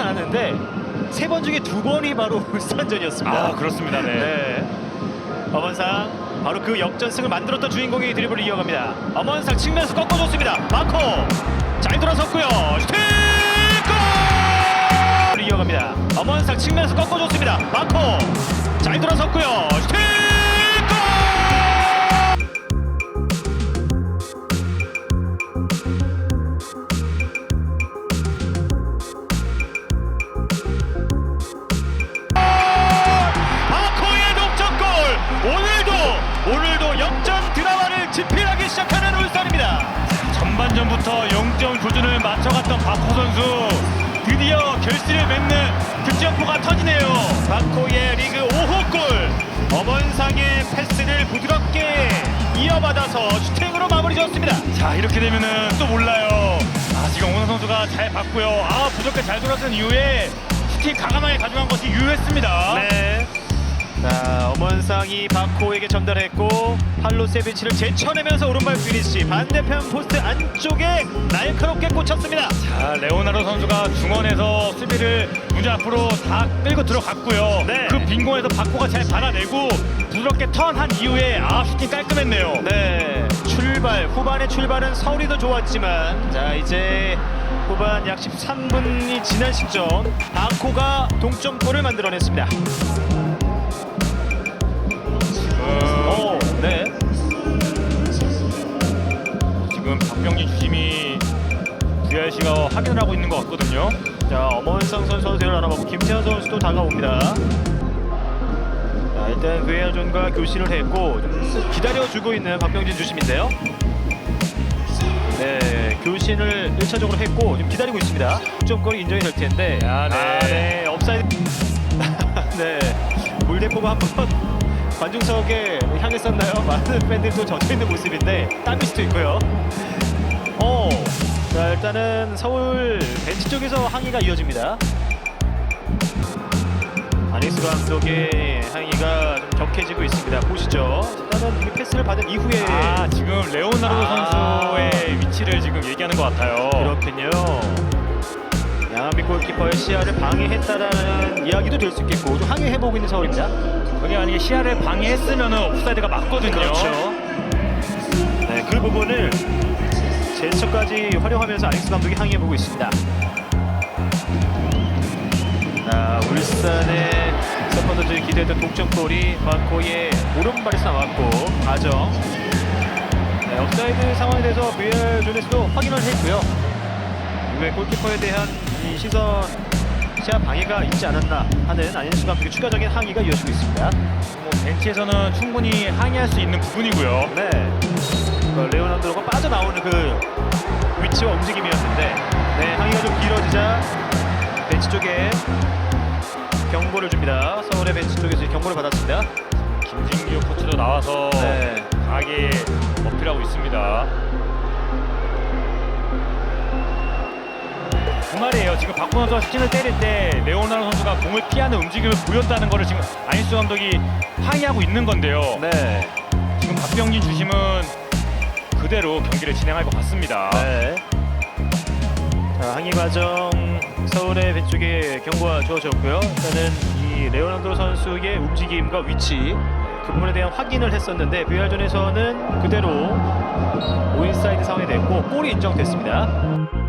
않았는데 세 번 중에 두 번이 바로 울산전이었습니다. 아 그렇습니다. 네. 네. 엄원상 바로 그 역전승을 만들었던 주인공이 드리블을 이어갑니다. 엄원상 측면에서 꺾어줬습니다. 마코 잘 돌아섰고요. 슈팅 집필하기 시작하는 울산입니다. 전반전부터 0점 조준을 맞춰갔던 박호 선수 드디어 결실을 맺는 득점포가 터지네요. 바코의 리그 5호 골 엄원상의 패스를 부드럽게 이어받아서 슈팅으로 마무리 지었습니다. 자 이렇게 되면은 또 몰라요. 아 지금 오늘 선수가 잘 봤고요. 아 부족해 잘 돌아선 이후에 슈팅 가감하게 가져간 것이 유효했습니다. 네. 자, 엄원상이 바코에게 전달했고 팔로세비치를 제쳐내면서 오른발 피니시 반대편 포스트 안쪽에 날카롭게 꽂혔습니다. 자 레오나르도 선수가 중원에서 수비를 문제 앞으로 다 끌고 들어갔고요. 네. 그 빈 공에서 박호가 잘 받아내고 부드럽게 턴한 이후에 아 슈팅 깔끔했네요. 네, 출발 후반의 출발은 서울이도 좋았지만 자 이제 후반 약 13분이 지난 시점 바코가 동점골을 만들어냈습니다. 음, 오, 네, 지금 박병진 주심이 VRC가 확인을 하고 있는 것 같거든요. 자 엄원상 선수 선수를 알아보고 김태현 선수도 다가옵니다. 자, 일단 VAR 존과 교신을 했고 좀 기다려주고 있는 박병진 주심인데요. 네, 교신을 1차적으로 했고 지금 기다리고 있습니다. 점골이 인정이 될 텐데. 아, 네. 아, 네. 업사이드. 네. 물대포가 한번 관중석에 향했었나요? 많은 팬들도 젖어 있는 모습인데 땀일 수도 있고요. 어. 자, 일단은 서울 벤치 쪽에서 항의가 이어집니다. 아닉스 감독의 항의가 좀 격해지고 있습니다. 보시죠. 일단은 이 패스를 받은 이후에 아 지금 레오나르도 아. 선수의 위치를 지금 얘기하는 것 같아요. 그렇군요. 양한비 골키퍼의 시야를 방해했다라는 이야기도 될 수 있겠고 좀 항의해보고 있는 서울입니다. 그게 아니게 시야를 방해했으면 옵사이드가 맞거든요. 그렇죠. 네, 그 부분을 제스처까지 활용하면서 아렉스 감독이 항의해보고 있습니다. 자, 울산의 서포터들이 기대했던 동점골이 바코의 오른발에서 나왔고 가정. 네, 업사이드 상황에 대해서 VR 존에서도 확인을 했고요. 이후에 골키퍼에 대한 이 시선 시야 방해가 있지 않았나 하는 안현수 감독의 추가적인 항의가 이어지고 있습니다. 뭐 벤치에서는 충분히 항의할 수 있는 부분이고요. 네. 그 레오나르도가 빠져나오는 그 위치와 움직임이었는데 네, 항의가 좀 길어지자 벤치 쪽에 경고를 줍니다. 서울의 벤치 쪽에서 경고를 받았습니다. 김진규 코치도 나와서 네. 강하게 어필하고 있습니다. 그 말이에요. 지금 박호 선수가 슈팅을 때릴 때 레오나르도 선수가 공을 피하는 움직임을 보였다는 것을 지금 아인스 감독이 항의하고 있는 건데요. 네. 지금 박병진 주심은 그대로 경기를 진행할 것 같습니다. 네. 자, 항의 과정 서울의 벤치 쪽에 경고가 주어졌고요. 일단은 이 레오나르도 선수의 움직임과 위치 그 부분에 대한 확인을 했었는데 VR존에서는 그대로 오인사이드 상황이 됐고 골이 인정됐습니다.